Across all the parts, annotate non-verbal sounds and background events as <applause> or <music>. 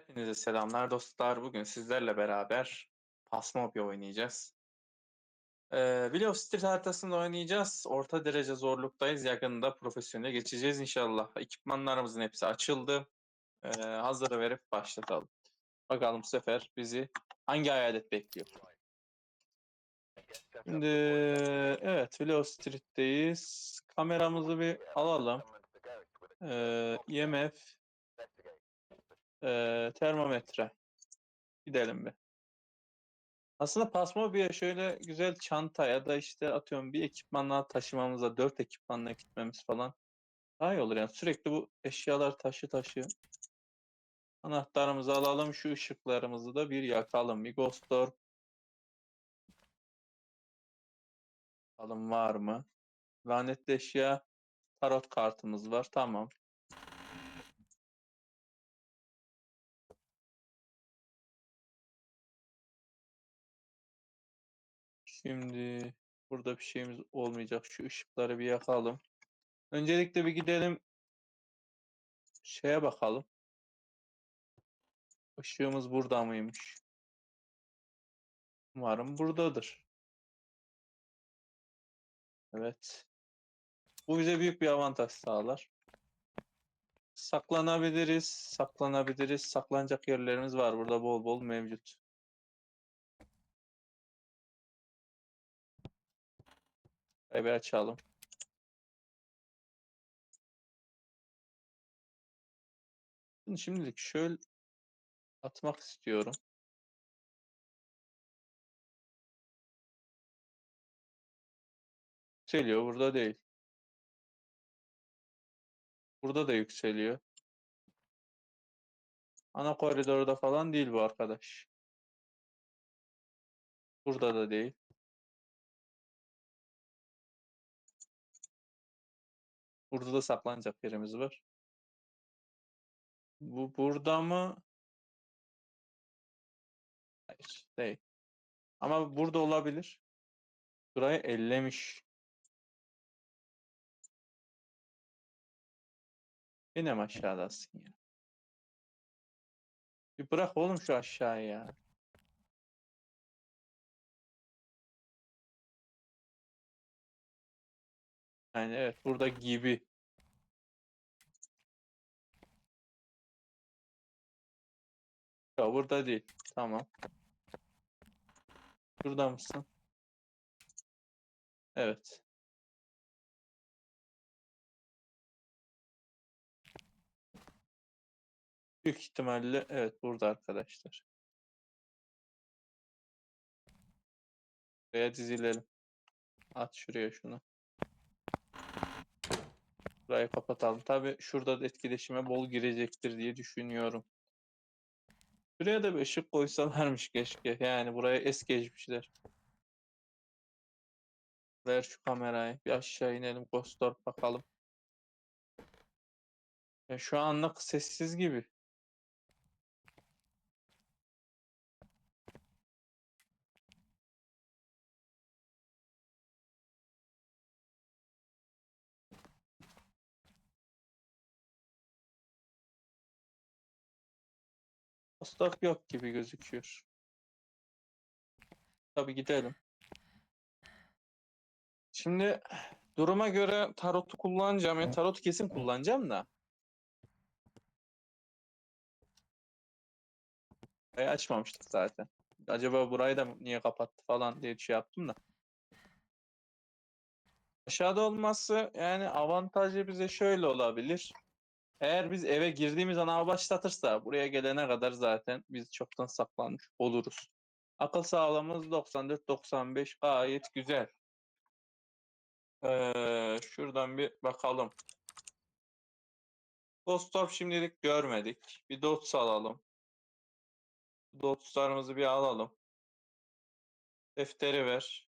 Hepinize selamlar dostlar. Bugün sizlerle beraber Phasmophobia oynayacağız. Ee, Willow Street haritasında oynayacağız. Orta derece zorluktayız. Yakında profesyonel geçeceğiz inşallah. Ekipmanlarımızın hepsi açıldı. Ee, hazırı verip başlatalım. Bakalım bu sefer bizi hangi hayalet bekliyor? Şimdi evet Willow Street'teyiz. Kameramızı bir alalım. Ee, IMF ee, termometre. Gidelim bir. Aslında Pasmobia'ya şöyle güzel çanta ya da işte atıyorum bir ekipmanla taşımamıza dört ekipmanla gitmemiz falan daha iyi olur yani sürekli bu eşyalar taşı taşı. Anahtarımızı alalım şu ışıklarımızı da bir yakalım bir ghost orb. Bakalım var mı? Lanetli eşya tarot kartımız var tamam. Şimdi burada bir şeyimiz olmayacak. Şu ışıkları bir yakalım. Öncelikle bir gidelim şeye bakalım. Işığımız burada mıymış? Umarım buradadır. Evet. Bu bize büyük bir avantaj sağlar. Saklanabiliriz, saklanabiliriz. Saklanacak yerlerimiz var burada bol bol mevcut. Eve açalım. Şimdi Şimdilik şöyle atmak istiyorum. Yükseliyor burada değil. Burada da yükseliyor. Ana koridorda falan değil bu arkadaş. Burada da değil. Burada da saklanacak yerimiz var. Bu burada mı? Hayır, değil. Ama burada olabilir. Burayı ellemiş. Yine mi aşağıdasın ya? Bir bırak oğlum şu aşağıya Yani evet burada gibi. Ya burada değil. Tamam. Burada mısın? Evet. Büyük ihtimalle evet burada arkadaşlar. Buraya dizilelim. At şuraya şunu. Burayı kapatalım. Tabi şurada da etkileşime bol girecektir diye düşünüyorum. Şuraya da bir ışık koysalarmış keşke. Yani buraya es geçmişler. Ver şu kamerayı. Bir aşağı inelim. Ghost bakalım. Ya şu anlık sessiz gibi. Orb yok gibi gözüküyor. Tabi gidelim. Şimdi duruma göre tarotu kullanacağım. Yani tarotu kesin kullanacağım da. Burayı açmamıştık zaten. Acaba burayı da niye kapattı falan diye şey yaptım da. Aşağıda olması yani avantajı bize şöyle olabilir. Eğer biz eve girdiğimiz an av başlatırsa buraya gelene kadar zaten biz çoktan saklanmış oluruz. Akıl sağlığımız 94-95 gayet güzel. Ee, şuradan bir bakalım. Ghost Orb şimdilik görmedik. Bir dots alalım. Dotslarımızı bir alalım. Defteri ver.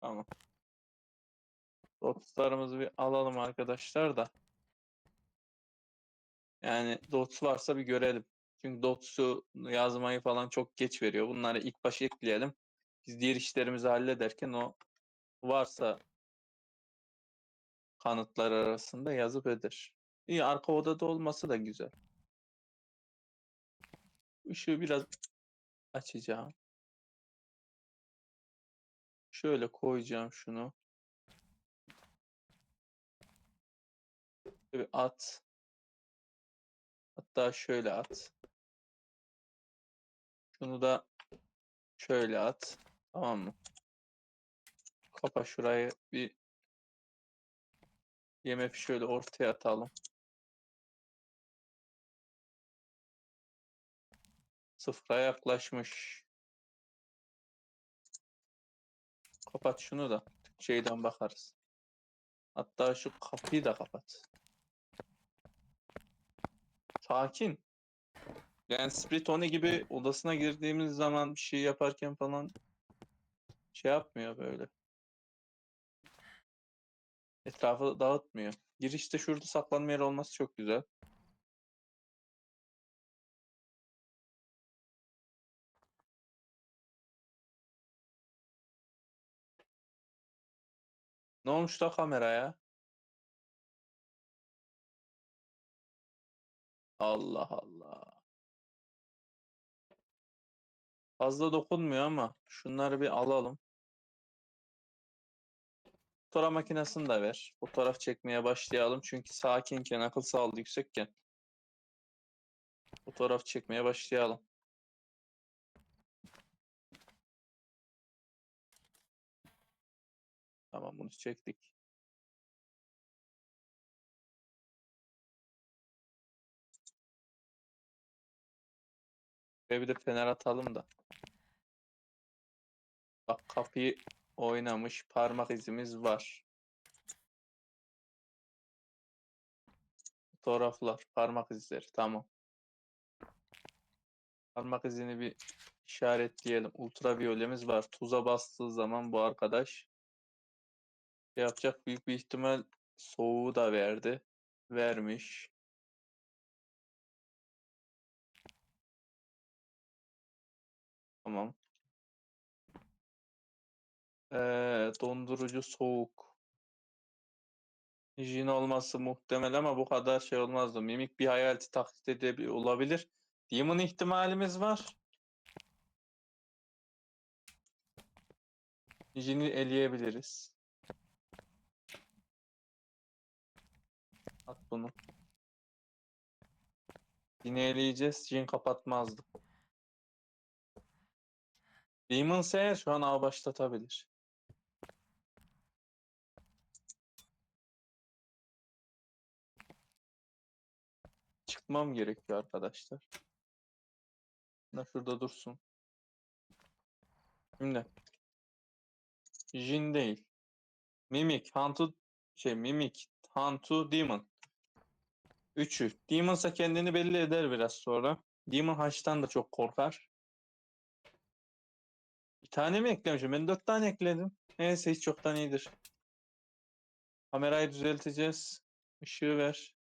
Tamam. Dotslarımızı bir alalım arkadaşlar da. Yani dots varsa bir görelim. Çünkü dots'u yazmayı falan çok geç veriyor. Bunları ilk başa ekleyelim. Biz diğer işlerimizi hallederken o varsa kanıtlar arasında yazıp eder. İyi arka odada olması da güzel. Işığı biraz açacağım. Şöyle koyacağım şunu. Bir at. Hatta şöyle at. Şunu da şöyle at. Tamam mı? Kapa şurayı bir IMF şöyle ortaya atalım. Sıfıra yaklaşmış. Kapat şunu da. Şeyden bakarız. Hatta şu kapıyı da kapat. Sakin. Yani Spritoni gibi odasına girdiğimiz zaman bir şey yaparken falan şey yapmıyor böyle. Etrafı dağıtmıyor. Girişte şurada saklanma yeri olması çok güzel. Ne olmuş da kameraya? Allah Allah. Fazla dokunmuyor ama şunları bir alalım. Fotoğraf makinesini de ver. Fotoğraf çekmeye başlayalım. Çünkü sakinken, akıl sağlığı yüksekken fotoğraf çekmeye başlayalım. Tamam bunu çektik. Ve bir de fener atalım da. Bak kapıyı oynamış. Parmak izimiz var. Fotoğraflar, parmak izleri. Tamam. Parmak izini bir işaretleyelim. Ultraviyolemiz var. Tuza bastığı zaman bu arkadaş şey yapacak büyük bir ihtimal soğuğu da verdi. Vermiş. Tamam. Ee, dondurucu soğuk. Jin olması muhtemel ama bu kadar şey olmazdı. Mimik bir hayaleti taklit edebilir olabilir. Demon ihtimalimiz var. Jin'i eleyebiliriz. At bunu. Jin'i eleyeceğiz. Jin kapatmazdı. Demon Slayer şu an ağ başlatabilir. Çıkmam gerekiyor arkadaşlar. Ne şurada dursun. Şimdi. Jin değil. Mimik, Hantu şey Mimik, Hantu, Demon. Üçü. Demon'sa kendini belli eder biraz sonra. Demon Haç'tan da çok korkar. Tane mi eklemişim? Ben dört tane ekledim. Neyse hiç çoktan iyidir. Kamerayı düzelteceğiz. Işığı ver.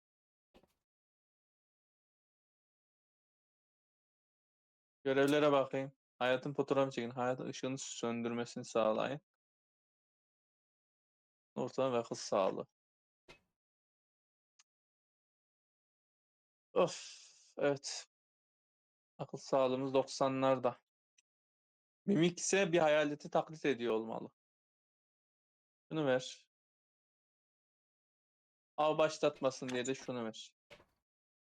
Görevlere bakayım. Hayatın fotoğrafı çekin. Hayatın ışığını söndürmesini sağlayın. Ortam ve akıl sağlığı. Of. Evet. Akıl sağlığımız 90'larda. Mimik ise bir hayaleti taklit ediyor olmalı. Şunu ver. Av başlatmasın diye de şunu ver.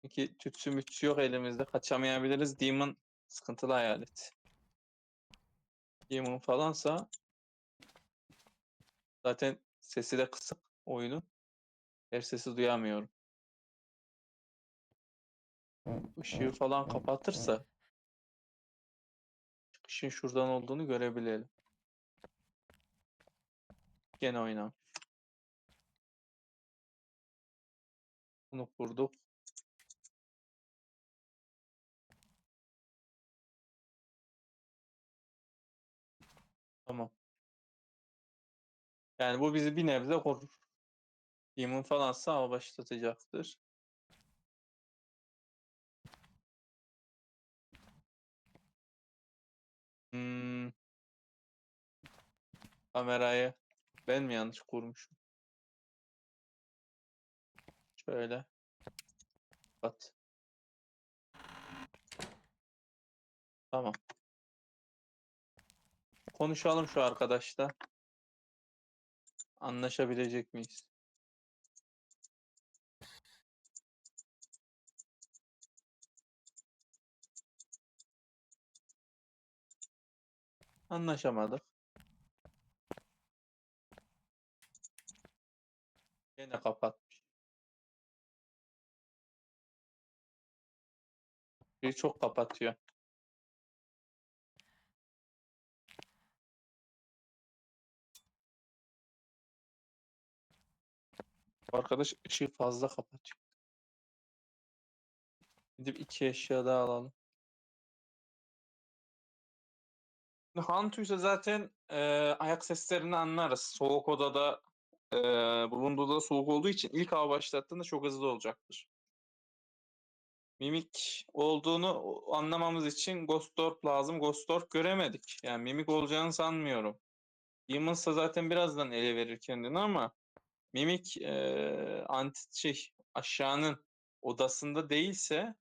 Çünkü tütsü mütsü yok elimizde. Kaçamayabiliriz. Demon sıkıntılı hayalet. Demon falansa zaten sesi de kısık oyunun. Her sesi duyamıyorum. Işığı falan kapatırsa çıkışın şuradan olduğunu görebilelim. Gene oynam. Bunu kurduk. Tamam. Yani bu bizi bir nebze korur. Demon falansa başlatacaktır. Hmm. Kamerayı ben mi yanlış kurmuşum? Şöyle. Kapat. Tamam. Konuşalım şu arkadaşla. Anlaşabilecek miyiz? Anlaşamadık. Yine kapatmış. Biri çok kapatıyor. Arkadaş ışığı fazla kapatıyor. Gidip iki eşya daha alalım. Hantuysa zaten e, ayak seslerini anlarız. Soğuk odada e, bulunduğu da soğuk olduğu için ilk hava başlattığında çok hızlı olacaktır. Mimik olduğunu anlamamız için Ghost Orb lazım. Ghost Orb göremedik. Yani mimik olacağını sanmıyorum. Demon'sa zaten birazdan ele verir kendini ama mimik e, anti şey aşağının odasında değilse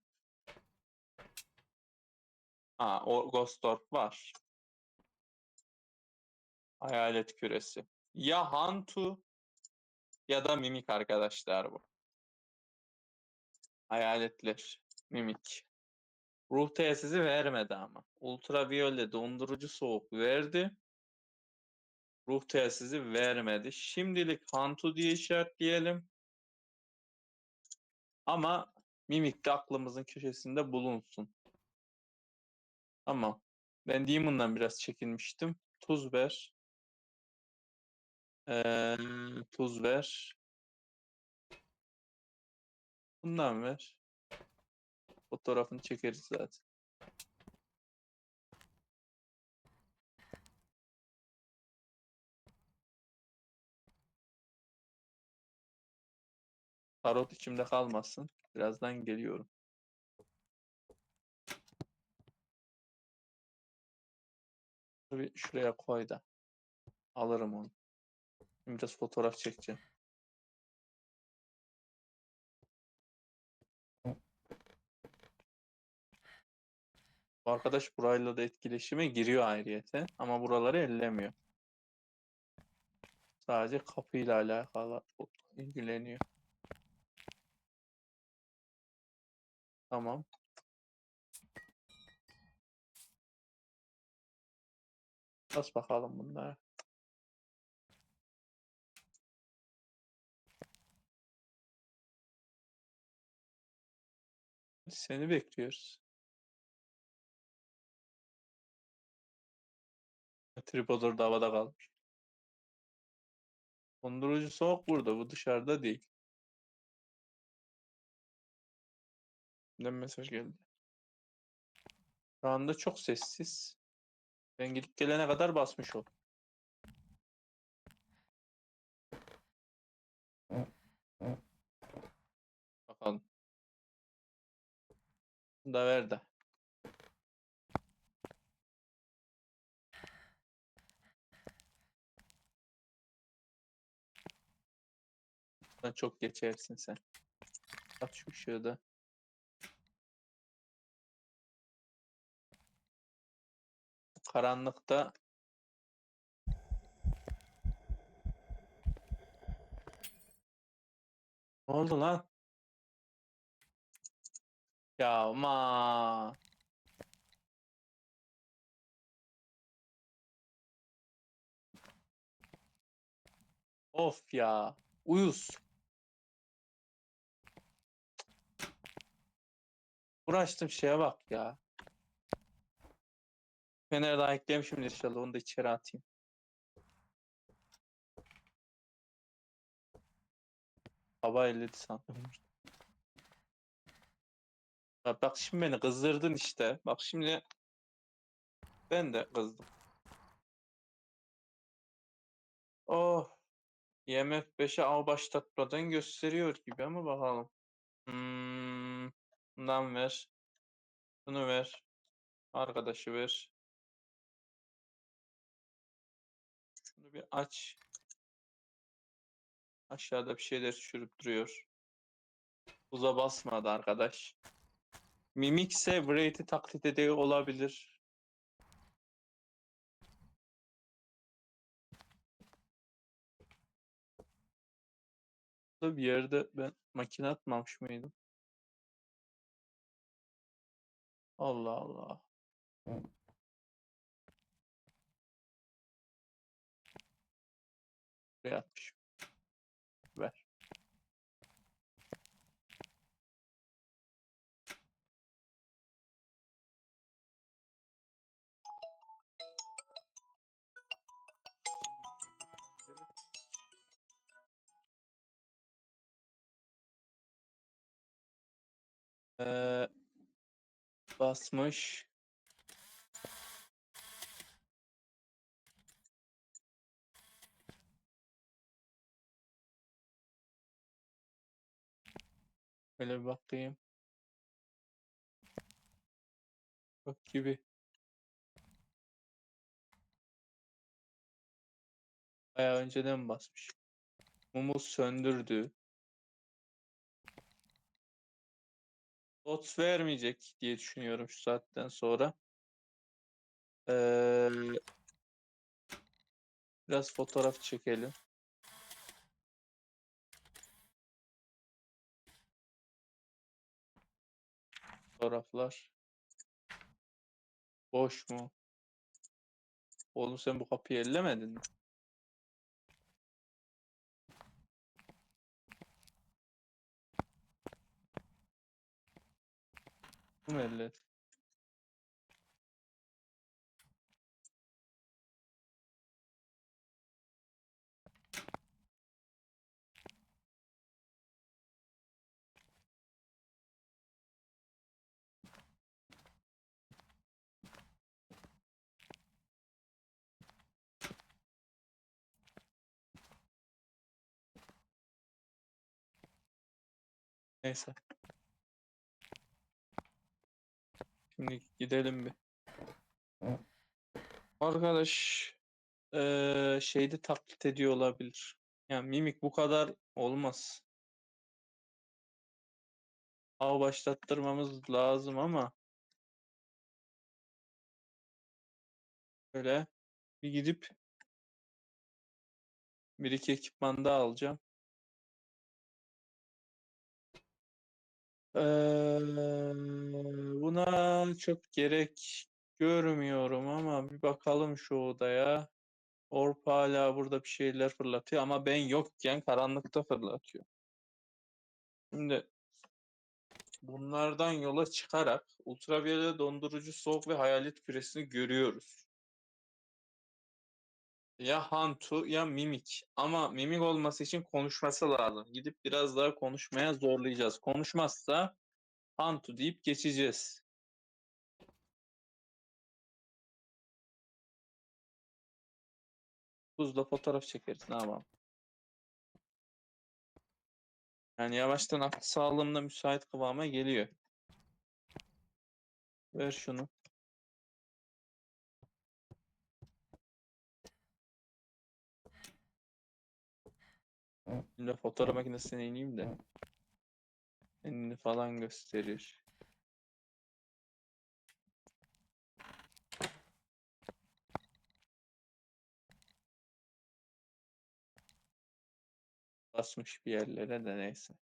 ha o Ghost Orb var. Hayalet küresi. Ya Hantu ya da mimik arkadaşlar bu. Hayaletler. Mimik. Ruh telsizi vermedi ama. Ultraviyole dondurucu soğuk verdi. Ruh telsizi vermedi. Şimdilik Hantu diye işaretleyelim. Ama mimik de aklımızın köşesinde bulunsun. Tamam. Ben Demon'dan biraz çekinmiştim. Tuz ver. Ee, tuz ver. Bundan ver. Fotoğrafını çekeriz zaten. Tarot içimde kalmasın. Birazdan geliyorum. Şuraya koy da. Alırım onu. Biraz fotoğraf çekeceğim. Bu arkadaş burayla da etkileşime giriyor ayrıyete ama buraları ellemiyor. Sadece kapıyla alakalı ilgileniyor. Tamam. Bas bakalım bunlara. Seni bekliyoruz. Tripod orada havada kalmış. Dondurucu soğuk burada. Bu dışarıda değil. Ne mesaj geldi? Şu anda çok sessiz. Ben gidip gelene kadar basmış ol. Bakalım. Bunu da ver de. Çok geçersin sen. Bak şu ışığı da. Karanlıkta Ne oldu lan? Ya ama Of ya. Uyuz. Uğraştım şeye bak ya. Fener'e daha eklemişim inşallah onu da içeri atayım. Hava elledi sandım. Bak şimdi beni kızdırdın işte. Bak şimdi ben de kızdım. Oh. IMF 5'e av başlatmadan gösteriyor gibi ama bakalım. Hmm, bundan ver. Bunu ver. Arkadaşı ver. Şunu bir aç. Aşağıda bir şeyler çürüp duruyor. Buza basmadı arkadaş. Mimikse Wraith'i taklit ediyor olabilir. Burada bir yerde ben makine atmamış mıydım? Allah Allah. Buraya atmışım. Basmış. Böyle bir bakayım. Yok gibi. Bayağı önceden basmış. Mumu söndürdü. Bot vermeyecek diye düşünüyorum şu saatten sonra. Ee, biraz fotoğraf çekelim. Fotoğraflar. Boş mu? Oğlum sen bu kapıyı ellemedin mi? Bu elledin? Neyse. Şimdi gidelim bir. Arkadaş eee şeyde taklit ediyor olabilir. Yani mimik bu kadar olmaz. Av başlattırmamız lazım ama böyle bir gidip bir iki ekipman daha alacağım. Eee, buna çok gerek görmüyorum ama bir bakalım şu odaya. Orp hala burada bir şeyler fırlatıyor ama ben yokken karanlıkta fırlatıyor. Şimdi bunlardan yola çıkarak ultraviyole dondurucu soğuk ve hayalet küresini görüyoruz. Ya Hantu ya Mimik. Ama Mimik olması için konuşması lazım. Gidip biraz daha konuşmaya zorlayacağız. Konuşmazsa Hantu deyip geçeceğiz. Buzla fotoğraf çekeriz. Ne yapalım? Yani yavaştan akıl sağlığımda müsait kıvama geliyor. Ver şunu. Şimdi fotoğraf makinesine ineyim de. Kendini falan gösterir. Basmış bir yerlere de neyse.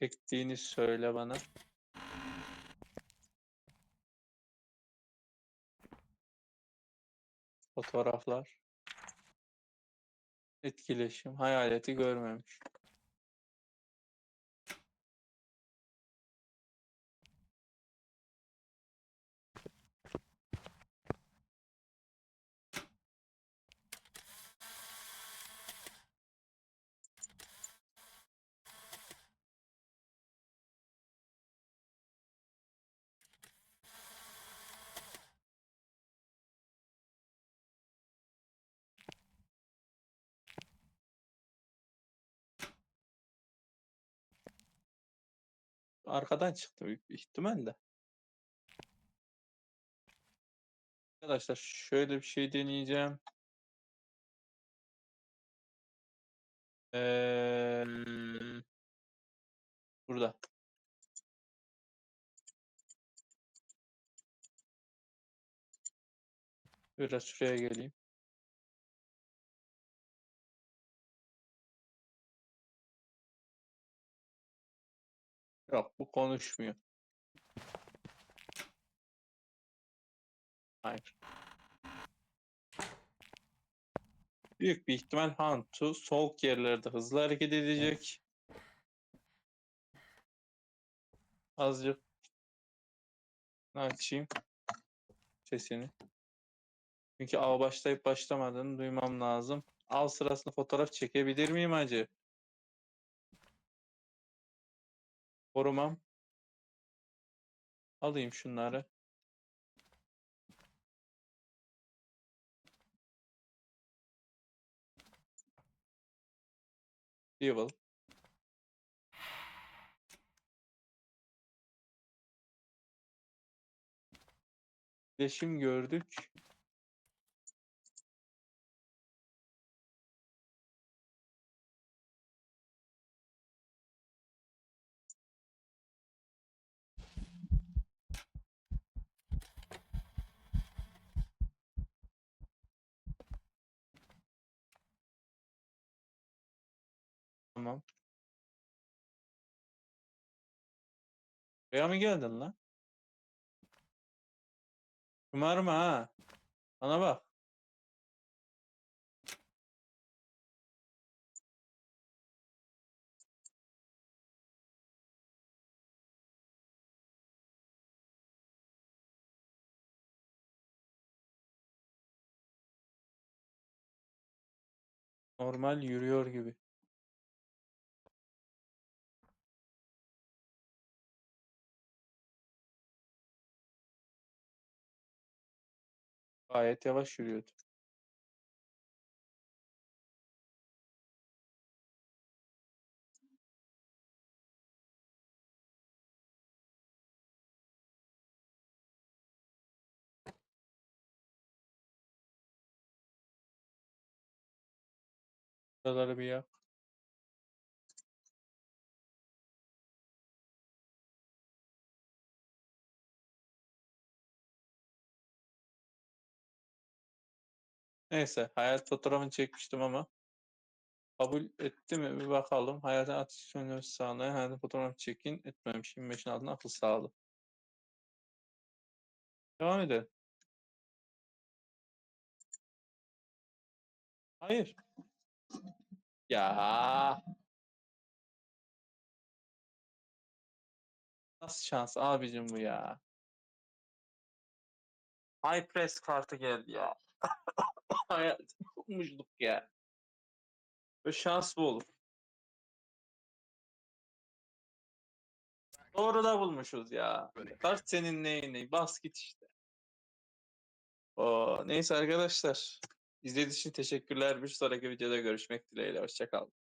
Çektiğini söyle bana. Fotoğraflar. Etkileşim. Hayaleti görmemiş. Arkadan çıktı büyük bir ihtimalle. Arkadaşlar şöyle bir şey deneyeceğim. Ee, burada. Biraz şuraya geleyim. Yok bu konuşmuyor. Hayır. Büyük bir ihtimal Hantu soğuk yerlerde hızlı hareket edecek. Azıcık açayım sesini. Çünkü av başlayıp başlamadığını duymam lazım. Av sırasında fotoğraf çekebilir miyim acı? Korumam. Alayım şunları. Evil. Leşim gördük. Tamam. Buraya mı geldin lan? Şımarma ha. Bana bak. Normal yürüyor gibi. Gayet yavaş yürüyordu. Buraları bir yak. Neyse hayat fotoğrafını çekmiştim ama kabul etti mi bir bakalım. Hayatın atıştırmaları sağlayan hayatın fotoğrafını çekin etmemiş. 25'in altında akıl sağlığı. Devam edelim. Hayır. Ya. Nasıl şans abicim bu ya. High press kartı geldi ya. <laughs> Hayat bulmuştuk ya. Böyle şans bu olur. Doğru da bulmuşuz ya. Kart senin neyine? Bas git işte. Oo, neyse arkadaşlar. İzlediğiniz için teşekkürler. Bir sonraki videoda görüşmek dileğiyle. Hoşçakalın.